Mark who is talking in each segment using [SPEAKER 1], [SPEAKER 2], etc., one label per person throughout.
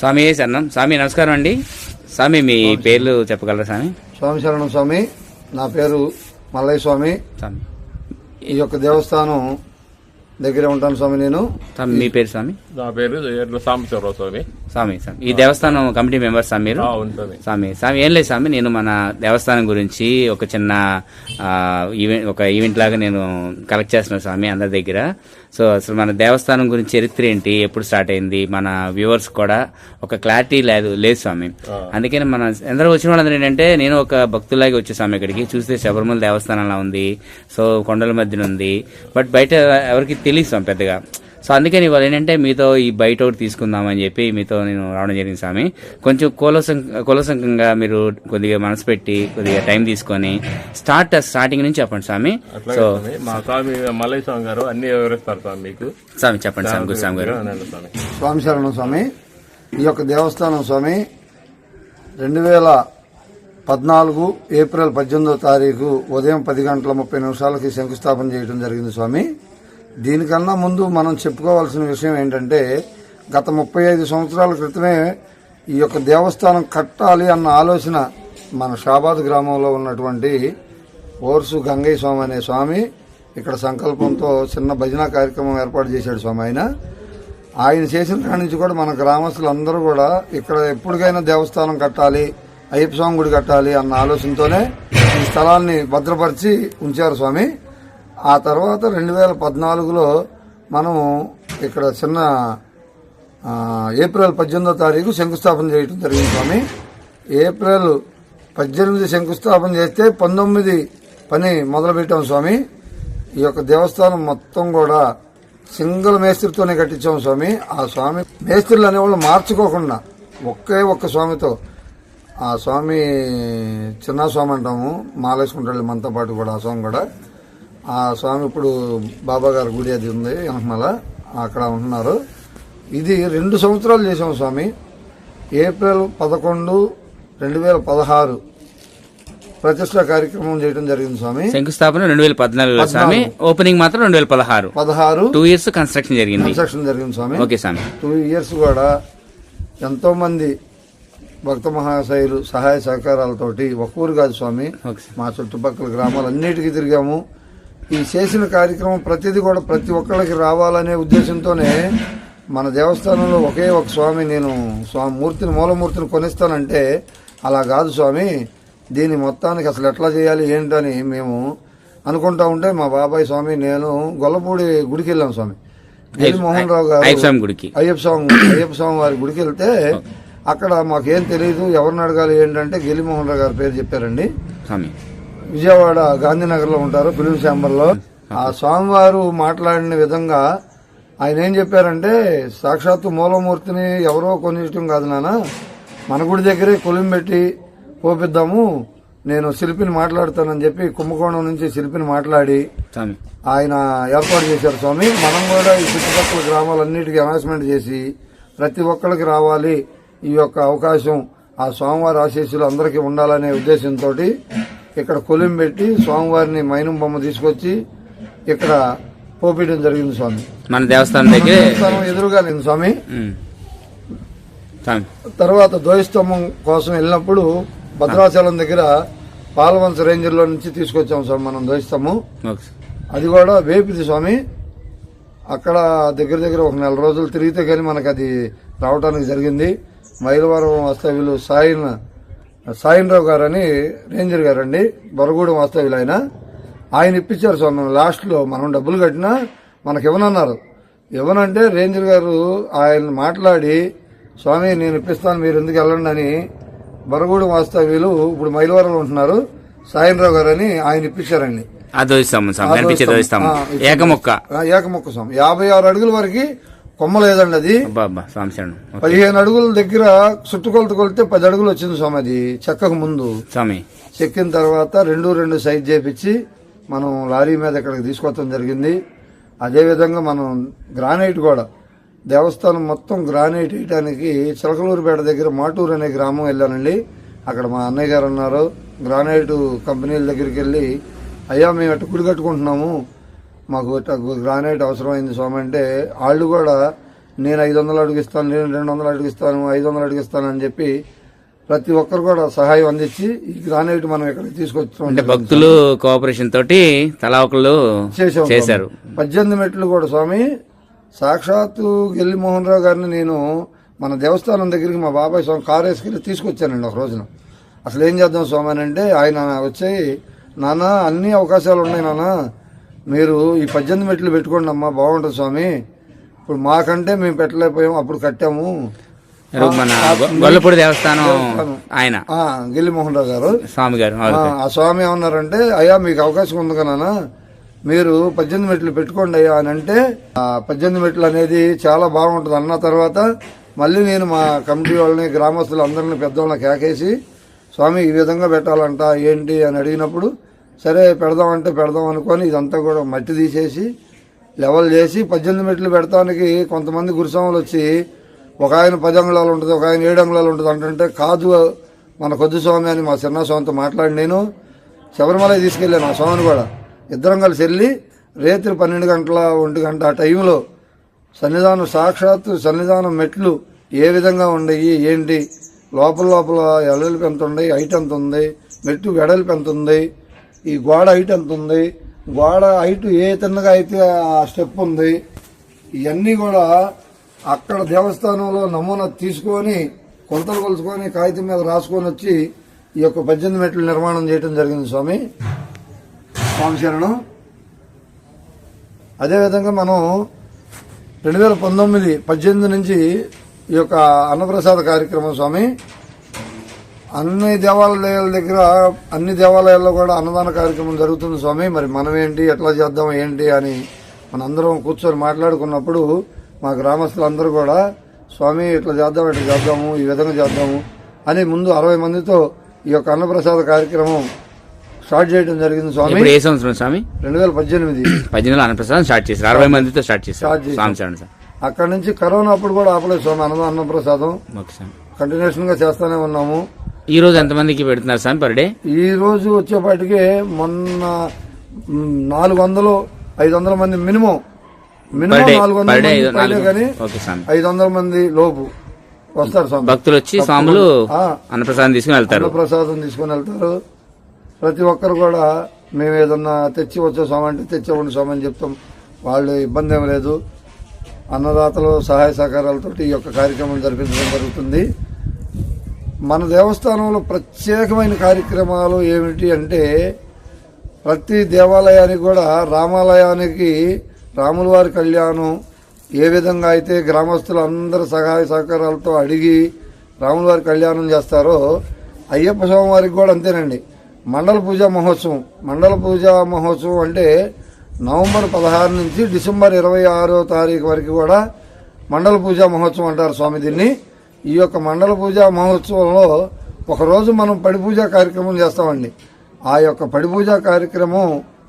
[SPEAKER 1] స్వామి శరణం. స్వామి నమస్కారం అండి. స్వామి మీ పేర్లు చెప్పగలరా స్వామి?
[SPEAKER 2] స్వామి శరణం స్వామి. నా పేరు మల్లయ్య స్వామి.
[SPEAKER 1] స్వామి.
[SPEAKER 2] ఈ యొక్క దేవస్థానం దగ్గర ఉంటాను స్వామి నేను.
[SPEAKER 1] స్వామి మీ పేరు స్వామి?
[SPEAKER 3] నా పేరు సాంబశివరావు స్వామి.
[SPEAKER 1] స్వామి స్వామి. ఈ దేవస్థానం కమిటీ మెంబర్ స్వామి మీరు? స్వామి స్వామి. ఏం లేదు స్వామి నేను మన దేవస్థానం గురించి ఒక చిన్న ఈవెంట్ ఒక ఈవెంట్ లాగా నేను కలెక్ట్ చేస్తున్నాను స్వామి అందరి దగ్గర. సో అసలు మన దేవస్థానం గురించి చరిత్ర ఏంటి ఎప్పుడు స్టార్ట్ అయింది మన వ్యూవర్స్ కూడా ఒక క్లారిటీ లేదు లేదు స్వామి. అందుకని మన ఎందరో వచ్చిన వాళ్ళందరూ ఏంటంటే నేను ఒక భక్తులాగే వచ్చే స్వామి ఇక్కడికి. చూస్తే శబరిమల దేవస్థానంలా ఉంది సో కొండల మధ్యన ఉంది. బట్ బయట ఎవరికి తెలియదు స్వామి పెద్దగా. సో అందుకని ఇవాళ ఏంటంటే మీతో ఈ బయట ఒకటి తీసుకుందామని చెప్పి మీతో నేను రావడం జరిగింది స్వామి. కొంచెం కులసం కులసంకంగా మీరు కొద్దిగా మనసు పెట్టి కొద్దిగా టైం తీసుకొని స్టార్ట్ స్టార్టింగ్ నుంచి చెప్పండి స్వామి. సో
[SPEAKER 3] స్వామి మా స్వామి మల్లయ్య స్వామి గారు అన్ని వివరిస్తారు స్వామి మీకు.
[SPEAKER 1] స్వామి చెప్పండి స్వామి గురు స్వామి గారు.
[SPEAKER 3] స్వామి
[SPEAKER 2] శరణం స్వామి. ఈ యొక్క దేవస్థానం స్వామి రెండు వేల పద్నాలుగు ఏప్రిల్ పద్దెనిమిదో తారీఖు ఉదయం పది గంటల ముప్పై నిమిషాలకి శంకుస్థాపన చేయడం జరిగింది స్వామి. దీనికన్నా ముందు మనం చెప్పుకోవాల్సిన విషయం ఏంటంటే గత ముప్పై ఐదు సంవత్సరాల క్రితమే ఈ యొక్క దేవస్థానం కట్టాలి అన్న ఆలోచన మన షాబాద్ గ్రామంలో ఉన్నటువంటి ఓర్సు గంగయ్య స్వామి అనే స్వామి ఇక్కడ సంకల్పంతో చిన్న భజన కార్యక్రమం ఏర్పాటు చేశాడు స్వామి ఆయన. ఆయన చేసిన కాడి నుంచి కూడా మన గ్రామస్తులు అందరూ కూడా ఇక్కడ ఎప్పటికైనా దేవస్థానం కట్టాలి అయ్యప్ప స్వామి గుడి కట్టాలి అన్న ఆలోచనతోనే ఈ స్థలాన్ని భద్రపరిచి ఉంచారు స్వామి. ఆ తర్వాత రెండు వేల పద్నాలుగులో మనము ఇక్కడ చిన్న ఏప్రిల్ పద్దెనిమిదో తారీఖు శంకుస్థాపన చేయడం జరిగింది స్వామి. ఏప్రిల్ పద్దెనిమిది శంకుస్థాపన చేస్తే పంతొమ్మిది పని మొదలుపెట్టాం స్వామి. ఈ యొక్క దేవస్థానం మొత్తం కూడా సింగిల్ మేస్త్రితోనే కట్టించాం స్వామి. ఆ స్వామి మేస్త్రులు అనేవాళ్ళు మార్చుకోకుండా ఒకే ఒక్క స్వామితో. ఆ స్వామి చిన్న స్వామి అంటాము మాలేసుకుంటాడు మనతో పాటు కూడా ఆ స్వామి కూడా. ఆ స్వామి ఇప్పుడు బాబా గారి గుడి అది ఉంది వెనకమాల అక్కడ ఉంటున్నారు. ఇది రెండు సంవత్సరాలు చేసాం స్వామి. ఏప్రిల్ పదకొండు రెండు వేల పదహారు ప్రతిష్ట కార్యక్రమం చేయడం జరిగింది స్వామి.
[SPEAKER 1] శంకుస్థాపన రెండు వేల పద్నాలుగులో స్వామి. ఓపెనింగ్ మాత్రం రెండు వేల పదహారు.
[SPEAKER 2] పదహారు.
[SPEAKER 1] టూ ఇయర్స్ కన్స్ట్రక్షన్ జరిగింది.
[SPEAKER 2] కన్స్ట్రక్షన్ జరిగింది స్వామి.
[SPEAKER 1] ఓకే స్వామి.
[SPEAKER 2] టూ ఇయర్స్ కూడా ఎంతో మంది భక్త మహాశైలు సహాయ సహకారాలతోటి ఒక ఊరు కాదు స్వామి. మా చుట్టుపక్కల గ్రామాలన్నిటికీ తిరిగాము. ఈ చేసిన కార్యక్రమం ప్రతిదీ కూడా ప్రతి ఒక్కళ్ళకి రావాలనే ఉద్దేశంతోనే మన దేవస్థానంలో ఒకే ఒక స్వామి నేను స్వామి మూర్తిని మూలమూర్తిని కొనిస్తానంటే అలా కాదు స్వామి. దీని మొత్తానికి అసలు ఎట్లా చేయాలి ఏంటని మేము అనుకుంటా ఉంటే మా బాబాయ్ స్వామి నేను గొల్లపూడి గుడికి వెళ్ళాం స్వామి. మోహన్ రావు గారు
[SPEAKER 1] అయ్యప్ప స్వామి
[SPEAKER 2] అయ్యప్ప స్వామి వారి గుడికి వెళ్తే అక్కడ మాకేం తెలియదు ఎవరిని అడగాలి ఏంటంటే గిరిమోహన్ రావు గారి పేరు చెప్పారండి. విజయవాడ గాంధీనగర్లో ఉంటారు ఫిలిం ఛాంబర్లో ఆ స్వామివారు మాట్లాడిన విధంగా ఆయన ఏం చెప్పారంటే సాక్షాత్తు మూలమూర్తిని ఎవరో కొనియటం కాదు నాన్న. మన గుడి దగ్గరే కొలిం పెట్టి పోపిద్దాము నేను శిల్పిని మాట్లాడతానని చెప్పి కుంభకోణం నుంచి శిల్పిని మాట్లాడి ఆయన ఏర్పాటు చేశారు స్వామి. మనం కూడా ఈ చుట్టుపక్కల గ్రామాలన్నిటికీ అనౌన్స్మెంట్ చేసి ప్రతి ఒక్కరికి రావాలి. ఈ యొక్క అవకాశం ఆ స్వామివారి ఆశీస్సులు అందరికీ ఉండాలనే ఉద్దేశంతో ఇక్కడ కొలిం పెట్టి స్వామివారిని మైనం బొమ్మ తీసుకొచ్చి ఇక్కడ పోపేయడం జరిగింది స్వామి.
[SPEAKER 1] మన దేవస్థానం దగ్గర
[SPEAKER 2] దేవస్థానం ఎదురుగా లేదు స్వామి. తర్వాత ధ్వజస్తంభం కోసం వెళ్ళినప్పుడు భద్రాచలం దగ్గర పాలవంచ రేంజర్లో నుంచి తీసుకొచ్చాం స్వామి మనం ధ్వజస్తంభం. అది కూడా వేపిది స్వామి. అక్కడ దగ్గర దగ్గర ఒక నెల రోజులు తిరిగితే కానీ మనకు అది రావడానికి జరిగింది. మైలవరం వాస్తవ్యులు సాయిన్ సాయిన్రావు గారు అని రేంజర్ గారు అండి బొరగూడెం వాస్తవ్యులు ఆయన ఆయన ఇప్పించారు స్వామి లాస్ట్లో మనం డబ్బులు కట్టినా మనకి ఇవ్వనన్నారు. ఇవ్వనంటే రేంజర్ గారు ఆయన మాట్లాడి స్వామి నేను ఇప్పిస్తాను మీరు ఎందుకు వెళ్ళండి అని బొరగూడెం వాస్తవ్యులు ఇప్పుడు మైలవరంలో ఉంటున్నారు. సాయిన్రావు గారు అని ఆయన ఇప్పించారండి.
[SPEAKER 1] ఏకమొక్క.
[SPEAKER 2] ఏకముక్క స్వామి. యాభై ఆరు అడుగుల వరకు కొమ్మ లేదండి అది. పదిహేను అడుగుల దగ్గర చుట్టుకొలత కొలితే పది అడుగులు వచ్చింది స్వామి అది చెక్కకు ముందు.
[SPEAKER 1] స్వామి.
[SPEAKER 2] చెక్కిన తర్వాత రెండు రెండు సైజ్ చేపించి మనం లారీ మీద ఇక్కడికి తీసుకొస్తాం జరిగింది. అదేవిధంగా మనం గ్రానైట్ కూడా దేవస్థానం మొత్తం గ్రానైట్ వేయడానికి చిలకలూరుపేట దగ్గర మాటూరు అనే గ్రామం వెళ్ళానండి. అక్కడ మా అన్నయ్య గారు ఉన్నారు గ్రానైట్ కంపెనీల దగ్గరికి వెళ్ళి అయ్యా మేము ఎట్ట గుడి కట్టుకుంటున్నాము? మాకు గ్రానైట్ అవసరమైంది స్వామి అంటే వాళ్ళు కూడా నేను ఐదు వందలు అడిగిస్తాను నేను రెండు వందలు అడిగిస్తాను ఐదు వందలు అడిగిస్తాను అని చెప్పి ప్రతి ఒక్కరు కూడా సహాయం అందించి ఈ గ్రానైట్ మనం ఇక్కడ
[SPEAKER 1] అంటే
[SPEAKER 2] తీసుకొచ్చాం
[SPEAKER 1] భక్తులు కోఆపరేషన్ తోటి తలా ఒకళ్ళు చేశారు.
[SPEAKER 2] పద్దెనిమిది మెట్లు కూడా స్వామి. సాక్షాత్తు గెల్లి మోహన్ రావు గారిని నేను మన దేవస్థానం దగ్గరికి మా బాబాయ్ స్వామి కారు వేసుకెళ్ళి తీసుకొచ్చానండి ఒక రోజున. అసలు ఏం చేద్దాం స్వామి అని అంటే ఆయన వచ్చాయి నాన్న అన్ని అవకాశాలు ఉన్నాయి నాన్న. మీరు ఈ పద్దెనిమిది మెట్లు పెట్టుకోండి అమ్మా బాగుంటుంది స్వామి. ఇప్పుడు మాకంటే మేము పెట్టలేకపోయాం అప్పుడు కట్టాము.
[SPEAKER 1] మన గొల్లపూడి దేవస్థానం ఆయన.
[SPEAKER 2] ఆ, గెల్లి మోహన్ రావు గారు.
[SPEAKER 1] స్వామి గారు
[SPEAKER 2] ఆ, ఆ స్వామి ఏమన్నారంటే అయ్యా మీకు అవకాశం ఉంది కదా మీరు పద్దెనిమిది మెట్లు పెట్టుకోండి అయ్యా అని అంటే ఆ పద్దెనిమిది మెట్లు అనేది చాలా బాగుంటుంది. అన్న తర్వాత మళ్ళీ నేను మా కమిటీ వాళ్ళని గ్రామస్తులు అందరిని పెద్దవాళ్ళని కేకేసి స్వామి ఈ విధంగా పెట్టాలంట ఏంటి? అని అడిగినప్పుడు సరే పెడదాం అంటే పెడదాం అనుకొని ఇదంతా కూడా మట్టి తీసేసి లెవెల్ చేసి పద్దెనిమిది మెట్లు పెడతానికి కొంతమంది గురుస్వాములు వచ్చి ఒక ఆయన పది అంగుళాలు ఉంటుంది ఒక ఆయన ఏడు అంగుళాలు ఉంటుంది అంటుంటే కాదు మన కొద్ది స్వామి అని మా చిన్న స్వామితో మాట్లాడి నేను శబరిమల తీసుకెళ్ళాను ఆ స్వామిని కూడా. ఇద్దరం కలిసి వెళ్ళి రేత్రి పన్నెండు గంటల ఒంటి గంట ఆ టైంలో సన్నిధానం సాక్షాత్తు సన్నిధానం మెట్లు ఏ విధంగా ఉండయి ఏంటి లోపల లోపల ఎడల్పు ఎంత ఉన్నాయి హైట్ ఎంత ఉంది మెట్టు వెడల్పు ఎంత ఉంది ఈ గోడ హైట్ ఎంత ఉంది? గోడ హైట్ ఏ తిన్నగా అయితే ఆ స్టెప్ ఉంది? ఇవన్నీ కూడా అక్కడ దేవస్థానంలో నమూనా తీసుకొని కొలతలు కొలుచుకొని కాగితం మీద రాసుకొని వచ్చి ఈ యొక్క పద్దెనిమిది మెట్లు నిర్మాణం చేయడం జరిగింది స్వామి. స్వామి శరణం. అదేవిధంగా మనం రెండు వేల పంతొమ్మిది పద్దెనిమిది నుంచి ఈ యొక్క అన్నప్రసాద కార్యక్రమం స్వామి అన్ని దేవాలయాల దగ్గర అన్ని దేవాలయాల్లో కూడా అన్నదాన కార్యక్రమం జరుగుతుంది స్వామి. మరి మనం ఏంటి ఎట్లా చేద్దాం ఏంటి అని మనందరం కూర్చొని మాట్లాడుకున్నప్పుడు మా గ్రామస్తులందరూ కూడా స్వామి ఇట్లా చేద్దాం ఇట్లా చేద్దాము ఈ విధంగా చేద్దాము అని ముందు అరవై మందితో ఈ యొక్క అన్నప్రసాద కార్యక్రమం స్టార్ట్ చేయడం జరిగింది స్వామి.
[SPEAKER 1] ఏ సంవత్సరం స్వామి?
[SPEAKER 2] రెండు వేల పద్దెనిమిది.
[SPEAKER 1] పద్దెనిమిది అన్నప్రసాదం స్టార్ట్ చేశారు. అరవై మందితో స్టార్ట్ చేశారు.
[SPEAKER 2] స్టార్ట్.
[SPEAKER 1] స్వామి సార్.
[SPEAKER 2] అక్కడ నుంచి కరోనా అప్పుడు కూడా ఆపలేదు స్వామి అన్న అన్నప్రసాదం.
[SPEAKER 1] ఓకే స్వామి
[SPEAKER 2] కంటిన్యూషన్గా చేస్తానే ఉన్నాము.
[SPEAKER 1] ఈ రోజు ఎంతమందికి పెడుతున్నారు స్వామి పర్ డే?
[SPEAKER 2] ఈ రోజు వచ్చేపాటికే మొన్న నాలుగు వందలు ఐదు వందల మంది మినిమం మినిమం నాలుగు. వందల కానీ ఐదు వందల మంది లోపు వస్తారు స్వామి.
[SPEAKER 1] భక్తులు వచ్చి స్వాములు. అన్నప్రసాదం తీసుకుని వెళ్తారు.
[SPEAKER 2] ప్రసాదం తీసుకొని వెళ్తారు. ప్రతి ఒక్కరు కూడా మేము ఏదన్నా తెచ్చి వచ్చే స్వామి అంటే తెచ్చేవండి స్వామి అని చెప్తాం. వాళ్ళు ఇబ్బంది ఏం లేదు. అన్నదాతలు సహాయ సహకారాలతో ఈ యొక్క కార్యక్రమం జరిపించడం జరుగుతుంది. మన దేవస్థానంలో ప్రత్యేకమైన కార్యక్రమాలు ఏమిటి అంటే ప్రతి దేవాలయానికి కూడా రామాలయానికి రాముల వారి కళ్యాణం ఏ విధంగా అయితే గ్రామస్తులు అందరు సహాయ సహకారాలతో అడిగి రాముల వారి కళ్యాణం చేస్తారో అయ్యప్ప స్వామి వారికి కూడా అంతేనండి. మండల పూజ మహోత్సవం. మండల పూజ మహోత్సవం అంటే నవంబర్ పదహారు నుంచి డిసెంబర్ ఇరవై ఆరో తారీఖు వరకు కూడా మండల పూజ మహోత్సవం అంటారు స్వామి దీన్ని. ఈ యొక్క మండల పూజ మహోత్సవంలో ఒకరోజు మనం పడి పూజా కార్యక్రమం చేస్తామండి. ఆ యొక్క పడి పూజా కార్యక్రమం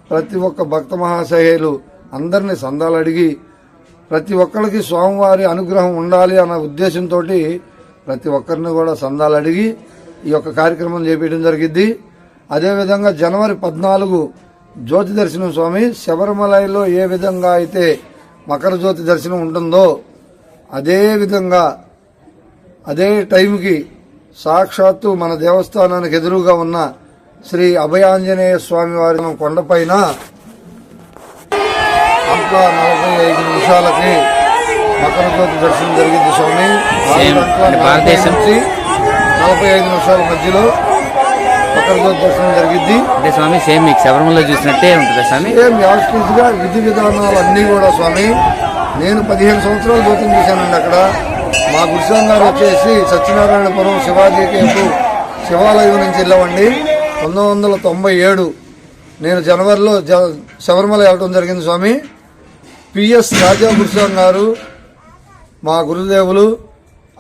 [SPEAKER 2] ప్రతి ఒక్క భక్త మహాశయులు అందరినీ సందాలు అడిగి ప్రతి ఒక్కరికి స్వామివారి అనుగ్రహం ఉండాలి అన్న ఉద్దేశంతో ప్రతి ఒక్కరిని కూడా సందాలు అడిగి ఈ యొక్క కార్యక్రమం చేపించడం జరిగింది అదేవిధంగా జనవరి పద్నాలుగు జ్యోతి దర్శనం స్వామి శబరిమలలో ఏ విధంగా అయితే మకర జ్యోతి దర్శనం ఉంటుందో అదే విధంగా అదే టైంకి సాక్షాత్తు మన దేవస్థానానికి ఎదురుగా ఉన్న శ్రీ అభయాంజనేయ స్వామి వారి కొండపైన అంతా నలభై ఐదు నిమిషాలకి మకర జ్యోతి దర్శనం జరిగింది స్వామి.
[SPEAKER 1] భారతదేశం-
[SPEAKER 2] నుంచి నలభై ఐదు నిమిషాల మధ్యలో మకర జ్యోతి దర్శనం జరిగింది.
[SPEAKER 1] అంటే స్వామి సేమ్ మీకు శబరిమలలో చూసినట్టే ఉంటుందా స్వామి?
[SPEAKER 2] సేమ్ యాస్టిస్గా విధి విధానాలు అన్ని కూడా స్వామి. నేను పదిహేను సంవత్సరాలు జ్యోతం చేశానండి అక్కడ. మా గురుస్వామి గారు వచ్చేసి సత్యనారాయణపురం శివాజీ కేపు శివాలయం నుంచి వెళ్ళామండి పంతొమ్మిది వందల తొంభై ఏడు నేను జనవరిలో జ- శబరిమల వెళ్ళడం జరిగింది స్వామి. పిఎస్ రాజా గురుస్వామి గారు మా గురుదేవులు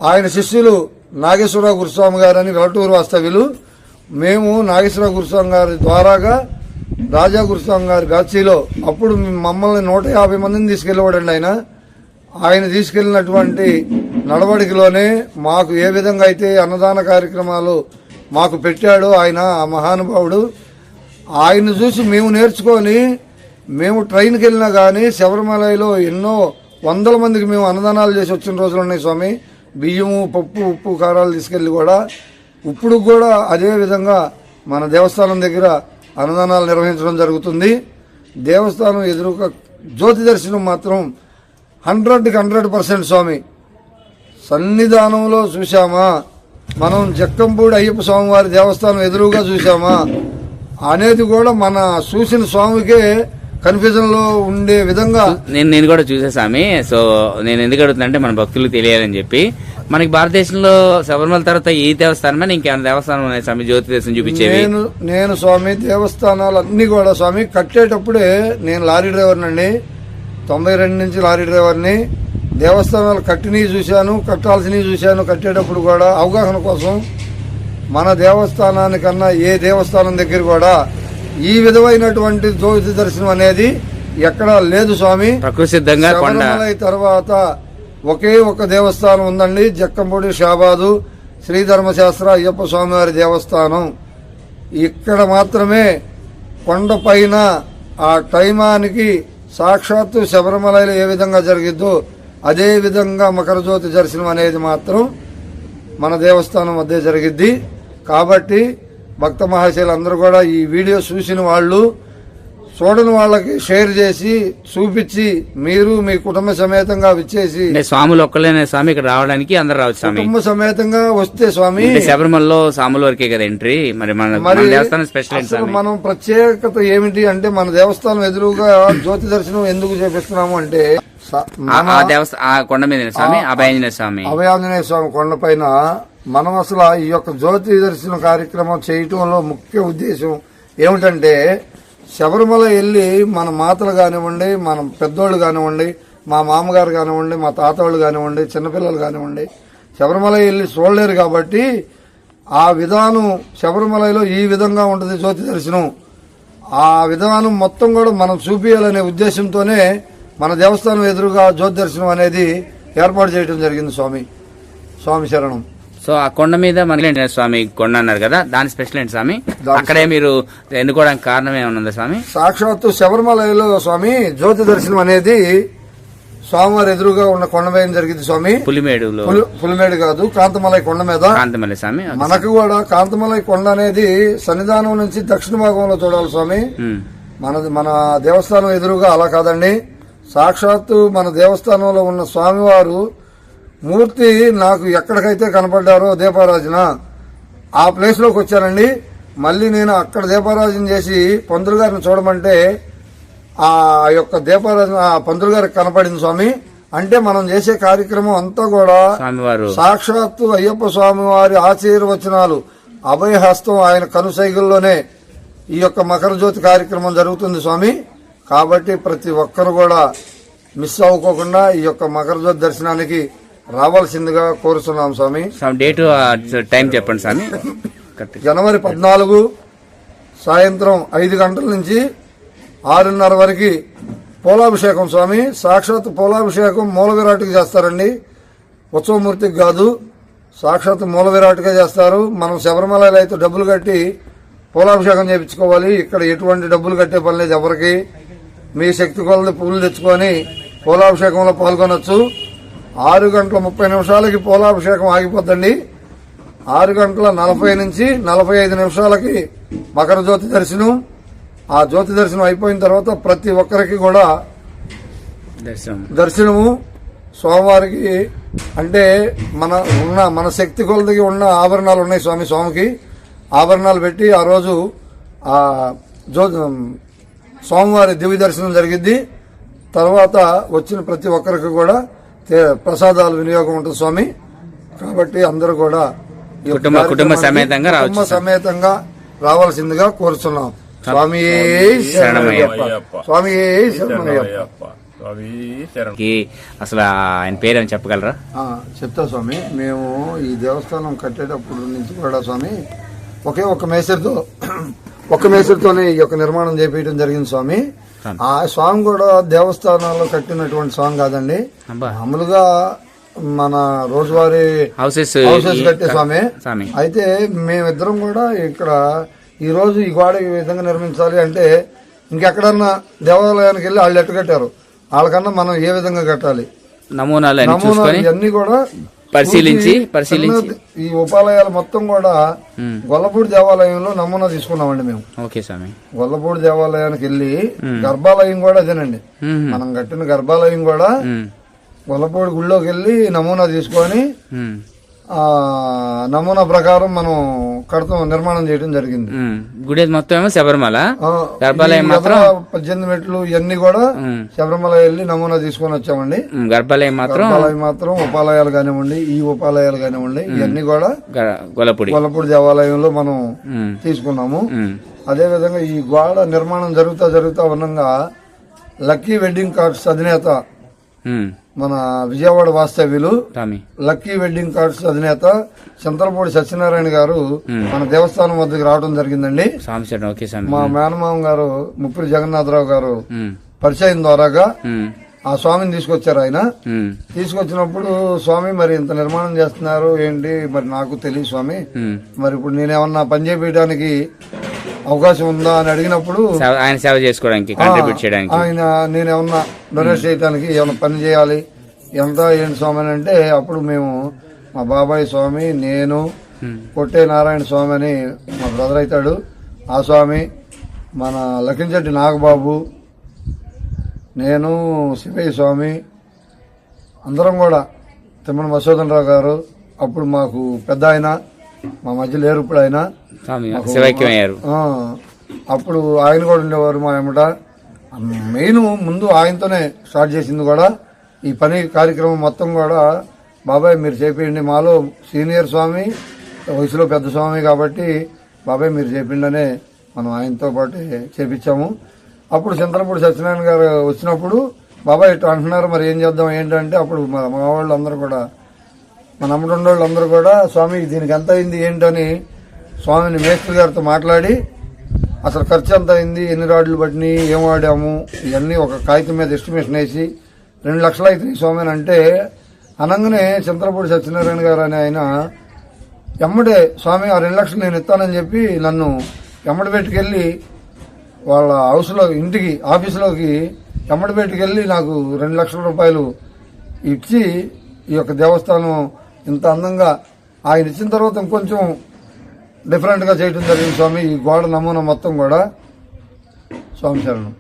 [SPEAKER 2] ఆయన శిష్యులు నాగేశ్వరరావు గురుస్వామి గారు అని వెలటూరు వాస్తవ్యులు. మేము నాగేశ్వరరావు గురుస్వామి గారి ద్వారాగా రాజా గురుస్వామి గారి బ్యాచీలో అప్పుడు మమ్మల్ని నూట యాభై మందిని తీసుకెళ్ళేవాడండి ఆయన. ఆయన తీసుకెళ్ళినటువంటి నడవడికలోనే మాకు ఏ విధంగా అయితే అన్నదాన కార్యక్రమాలు మాకు పెట్టాడో ఆయన ఆ మహానుభావుడు ఆయన చూసి మేము నేర్చుకొని మేము ట్రైన్కి వెళ్ళినా కానీ శబరిమలలో ఎన్నో వందల మందికి మేము అన్నదానాలు చేసి వచ్చిన రోజులు ఉన్నాయి స్వామి. బియ్యము పప్పు ఉప్పు కారాలు తీసుకెళ్ళి కూడా ఇప్పుడు కూడా అదే విధంగా మన దేవస్థానం దగ్గర అన్నదానాలు నిర్వహించడం జరుగుతుంది. దేవస్థానం ఎదురుగా జ్యోతి దర్శనం మాత్రం హండ్రెడ్కి హండ్రెడ్ పర్సెంట్ స్వామి. సన్నిధానంలో చూశామా? మనం జక్కంపూడి అయ్యప్ప స్వామివారి దేవస్థానం ఎదురుగా చూశామా? అనేది కూడా మన చూసిన స్వామికే కన్ఫ్యూజన్లో ఉండే విధంగా.
[SPEAKER 1] నేను నేను కూడా చూసా స్వామి. సో నేను ఎందుకు అడుగుతున్నా అంటే మన భక్తులకు తెలియాలని చెప్పి. మనకి భారతదేశంలో శబరిమల తర్వాత ఈ దేవస్థానమే? ఇంకేమైనా దేవస్థానం ఉన్నాయి స్వామి జ్యోతి దర్శనం చూపించేవి?
[SPEAKER 2] నేను నేను స్వామి దేవస్థానాలు అన్ని కూడా స్వామి కట్టేటప్పుడే నేను లారీ డ్రైవర్నండి. తొంభై రెండు నుంచి లారీ డ్రైవర్ని దేవస్థానాలు కట్టినవి చూశాను కట్టాల్సినవి చూశాను కట్టేటప్పుడు కూడా అవగాహన కోసం మన దేవస్థానానికన్నా ఏ దేవస్థానం దగ్గర కూడా ఈ విధమైనటువంటి జ్యోతి దర్శనం అనేది ఎక్కడా లేదు స్వామి. శబరిమలై తర్వాత ఒకే ఒక దేవస్థానం ఉందండి జక్కంపూడి షాబాదు శ్రీ ధర్మశాస్త్ర అయ్యప్ప స్వామివారి దేవస్థానం. ఇక్కడ మాత్రమే కొండ పైన ఆ టైమానికి సాక్షాత్తు శబరిమలలో ఏ విధంగా జరిగిద్దో అదే విధంగా మకర జ్యోతి దర్శనం అనేది మాత్రం మన దేవస్థానం మధ్య జరిగిద్ది. కాబట్టి భక్త మహాశైలు అందరూ కూడా ఈ వీడియో చూసిన వాళ్ళు చూడని వాళ్ళకి షేర్ చేసి చూపించి మీరు మీ కుటుంబ సమేతంగా విచ్చేసి
[SPEAKER 1] స్వాములు ఒక్కలేనే స్వామి ఇక్కడ రావడానికి అందరు రావచ్చు స్వామి.
[SPEAKER 2] కుటుంబ సమేతంగా వస్తే స్వామి
[SPEAKER 1] శబరిమలలో స్వాముల వరకే కదా ఎంట్రీ మరి మన దేవస్థానం స్పెషల్
[SPEAKER 2] మనం ప్రత్యేకత ఏమిటి అంటే మన దేవస్థానం ఎదురుగా జ్యోతి దర్శనం ఎందుకు చేపిస్తున్నాము అంటే
[SPEAKER 1] ఆ- కొండ మీద స్వామి అభయాంజనేయ స్వామి.
[SPEAKER 2] అభయాంజనేయ స్వామి కొండపైన మనం అసలు ఈ యొక్క జ్యోతి దర్శన కార్యక్రమం చేయటంలో ముఖ్య ఉద్దేశం ఏమిటంటే శబరిమల వెళ్ళి మన మాతలు కానివ్వండి మన పెద్దోళ్ళు కానివ్వండి మా మామగారు కానివ్వండి మా తాతవాళ్ళు కానివ్వండి చిన్నపిల్లలు కానివ్వండి శబరిమల వెళ్ళి చూడలేరు కాబట్టి ఆ విధానం శబరిమలలో ఈ విధంగా ఉంటుంది జ్యోతి దర్శనం. ఆ విధానం మొత్తం కూడా మనం చూపించాలనే ఉద్దేశంతోనే మన దేవస్థానం ఎదురుగా జ్యోతి దర్శనం అనేది ఏర్పాటు చేయడం జరిగింది స్వామి. స్వామి శరణం.
[SPEAKER 1] సో ఆ కొండ మీద మనకి స్వామి కొండ అన్నారు కదా? దాని స్పెషల్ ఏంటి స్వామి? అక్కడే మీరు ఎన్నుకోవడానికి కారణం ఏమైనా ఉందా స్వామి?
[SPEAKER 2] సాక్షాత్తు శబరిమలలో స్వామి జ్యోతి దర్శనం అనేది స్వామివారి ఎదురుగా ఉన్న కొండ మీద జరిగింది స్వామి.
[SPEAKER 1] పులిమేడులో.
[SPEAKER 2] పులి- పులిమేడు కాదు కాంతమలై కొండ మీద.
[SPEAKER 1] కాంతమల్లి స్వామి
[SPEAKER 2] మనకు కూడా కాంతమలై కొండ అనేది సన్నిధానం నుంచి దక్షిణ భాగంలో చూడాలి స్వామి. మన మన దేవస్థానం ఎదురుగా అలా కాదండి. సాక్షాత్తు మన దేవస్థానంలో ఉన్న స్వామివారు మూర్తి నాకు ఎక్కడికైతే కనపడ్డారో దీపారాజున ఆ ప్లేస్లోకి వచ్చానండి. మళ్ళీ నేను అక్కడ దీపారాజన చేసి పంతులు గారిని చూడమంటే ఆ యొక్క దీపారాజన ఆ పంతులు గారికి కనపడింది స్వామి. అంటే మనం చేసే కార్యక్రమం అంతా కూడా సాక్షాత్తు అయ్యప్ప స్వామి వారి ఆశీర్వచనాలు అభయహస్తం ఆయన కనుసైగుల్లోనే ఈ యొక్క మకర జ్యోతి కార్యక్రమం జరుగుతుంది స్వామి. కాబట్టి ప్రతి ఒక్కరు కూడా మిస్ అవ్వకోకుండా ఈ యొక్క మకర జ్యోతి దర్శనానికి రావాల్సిందిగా కోరుతున్నాం స్వామి.
[SPEAKER 1] డేట్ టైం చెప్పండి స్వామి.
[SPEAKER 2] జనవరి పద్నాలుగు సాయంత్రం ఐదు గంటల నుంచి ఆరున్నర వరకు పోలాభిషేకం స్వామి. సాక్షాత్ పోలాభిషేకం మూల విరాట్కి చేస్తారండి. ఉత్సవమూర్తికి కాదు. సాక్షాత్ మూల విరాట్గా చేస్తారు. మనం శబరిమలలో అయితే డబ్బులు కట్టి పోలాభిషేకం చేయించుకోవాలి. ఇక్కడ ఎటువంటి డబ్బులు కట్టే పని లేదు ఎవరికి. మీ శక్తి కొలది పూలు తెచ్చుకొని పోలాభిషేకంలో పాల్గొనొచ్చు. ఆరు గంటల ముప్పై నిమిషాలకి పోలాభిషేకం ఆగిపోద్దండి. ఆరు గంటల నలభై నుంచి నలభై ఐదు నిమిషాలకి మకర జ్యోతి దర్శనం. ఆ జ్యోతి దర్శనం అయిపోయిన తర్వాత ప్రతి ఒక్కరికి కూడా
[SPEAKER 1] దర్శనం.
[SPEAKER 2] దర్శనము. స్వామివారికి అంటే మన ఉన్న మన శక్తి కొలదికి ఉన్న ఆభరణాలు ఉన్నాయి స్వామి స్వామికి. ఆభరణాలు పెట్టి ఆ రోజు ఆ జ్యో స్వామివారి దివ్య దర్శనం జరిగిద్ది. తర్వాత వచ్చిన ప్రతి ఒక్కరికి కూడా ప్రసాదాలు వినియోగం ఉంటుంది స్వామి. కాబట్టి అందరూ కూడా
[SPEAKER 1] కుటుంబ- సమేతంగా
[SPEAKER 2] కుటుంబ సమేతంగా రావాల్సిందిగా కోరుతున్నాం స్వామి. స్వామి
[SPEAKER 1] అసలు ఆయన పేరు అని చెప్పగలరా?
[SPEAKER 2] ఆ, చెప్తా స్వామి. మేము ఈ దేవస్థానం కట్టేటప్పుడు నుంచి కూడా స్వామి ఒకే ఒక్క మేసరితో ఒక్క మేసరితోనే ఈ యొక్క నిర్మాణం చేపించడం జరిగింది స్వామి. ఆ స్వామి కూడా దేవస్థానాల్లో కట్టినటువంటి స్వామి కాదండి. మామూలుగా మన రోజువారీ
[SPEAKER 1] హౌసెస్
[SPEAKER 2] హౌసెస్ కట్టే స్వామి. అయితే మేమిద్దరం కూడా ఇక్కడ ఈ రోజు ఈ గోడ ఈ విధంగా నిర్మించాలి అంటే ఇంకెక్కడన్నా దేవాలయానికి వెళ్ళి వాళ్ళు ఎట్టు కట్టారు? వాళ్ళకన్నా మనం ఏ విధంగా కట్టాలి?
[SPEAKER 1] నమూనాలు అన్ని
[SPEAKER 2] ఇవన్నీ కూడా
[SPEAKER 1] పరిశీలించి పరిశీలించి.
[SPEAKER 2] ఈ ఉపాలయాలు మొత్తం కూడా గొల్లపూడి దేవాలయంలో నమూనా తీసుకున్నామండి మేము.
[SPEAKER 1] ఓకే స్వామి.
[SPEAKER 2] గొల్లపూడి దేవాలయానికి వెళ్ళి గర్భాలయం కూడా అదేనండి. మనం కట్టిన గర్భాలయం కూడా గొల్లపూడి గుళ్ళోకి వెళ్ళి నమూనా తీసుకొని నమూనా ప్రకారం మనం కడతాం నిర్మాణం చేయడం జరిగింది.
[SPEAKER 1] గుడి మొత్తం ఏమో శబరిమల. గర్భాలయం మాత్రం
[SPEAKER 2] పద్దెనిమిది మెట్లు ఇవన్నీ కూడా శబరిమల వెళ్ళి నమూనా తీసుకొని వచ్చామండి.
[SPEAKER 1] గర్భాలయం మాత్రం
[SPEAKER 2] గర్భాలయం మాత్రం ఉపాలయాలు కానివ్వండి ఈ ఉపాలయాలు కానివ్వండి ఇవన్నీ కూడా
[SPEAKER 1] గ- గొల్లపూడి.
[SPEAKER 2] గొల్లపూడి దేవాలయంలో మనం తీసుకున్నాము. అదే విధంగా ఈ గోడ నిర్మాణం జరుగుతా జరుగుతా ఉండగా లక్కీ వెడ్డింగ్ కార్డ్స్ అధినేత మన విజయవాడ వాస్తవ్యులు లక్కీ వెడ్డింగ్ కార్డ్స్ అధినేత చింతలపూడి సత్యనారాయణ గారు మన దేవస్థానం వద్దకు రావడం జరిగిందండి. మా మేనమామ గారు ముప్పిరి జగన్నాథరావు గారు పరిచయం ద్వారాగా ఆ స్వామిని తీసుకొచ్చారు ఆయన. తీసుకొచ్చినప్పుడు స్వామి మరి ఇంత నిర్మాణం చేస్తున్నారు ఏంటి? మరి నాకు తెలియదు స్వామి. మరి ఇప్పుడు నేనేమన్నా పని చేయడానికి అవకాశం ఉందా అని అడిగినప్పుడు
[SPEAKER 1] ఆయన సేవ చేసుకోవడానికి కాంట్రిబ్యూట్ చేయడానికి.
[SPEAKER 2] ఆయన నేనేమన్నా డొనేట్ చేయడానికి ఏమన్నా పని చేయాలి? ఎంత ఏంటి స్వామి అని అంటే అప్పుడు మేము మా బాబాయ్ స్వామి నేను కొట్టే నారాయణ స్వామి అని మా బ్రదర్ అవుతాడు. ఆ స్వామి మన లకించెట్టి నాగబాబు నేను శివయ్య స్వామి అందరం కూడా తిమ్మన మసోదన్ రావు గారు అప్పుడు మాకు పెద్ద ఆయన. మా మధ్య లేరు ఇప్పుడు ఆయన. అప్పుడు ఆయన కూడా ఉండేవారు మా ఏమట. మెయిన్ ముందు ఆయనతోనే స్టార్ట్ చేసింది కూడా. ఈ పని కార్యక్రమం మొత్తం కూడా బాబాయ్ మీరు చేపిండి మాలో సీనియర్ స్వామి వయసులో పెద్ద స్వామి కాబట్టి బాబాయ్ మీరు చేపిండనే మనం ఆయనతో పాటు చేపించాము. అప్పుడు చింతలపూడి సత్యనారాయణ గారు వచ్చినప్పుడు బాబాయ్ ఇట్లా అంటున్నారు మరి ఏం చేద్దాం ఏంటంటే అప్పుడు మా మా వాళ్ళు అందరూ కూడా మన అమ్మడుండ కూడా స్వామి దీనికి ఎంత అయింది ఏంటని స్వామిని మేస్త్రి గారితో మాట్లాడి అసలు ఖర్చు ఎంత అయింది ఎన్ని రాడ్లు పట్టినాయి ఏం వాడాము ఇవన్నీ ఒక కాగితం మీద ఎస్టిమేషన్ వేసి రెండు లక్షలు అవుతుంది స్వామి అంటే అనగానే చింతలపూడి సత్యనారాయణ గారు అని ఆయన ఎమ్మడే స్వామి ఆ రెండు లక్షలు నేను ఇస్తానని చెప్పి నన్ను ఎమ్మడి పెట్టుకెళ్ళి వాళ్ళ హౌస్లో ఇంటికి ఆఫీసులోకి ఎమ్మడి పెట్టుకెళ్ళి నాకు రెండు లక్షల రూపాయలు ఇచ్చి ఈ యొక్క దేవస్థానం ఇంత అందంగా ఆయన ఇచ్చిన తర్వాత ఇంకొంచెం డిఫరెంట్గా చేయడం జరిగింది స్వామి. ఈ గోడ నమూనా మొత్తం కూడా స్వామి శరణం.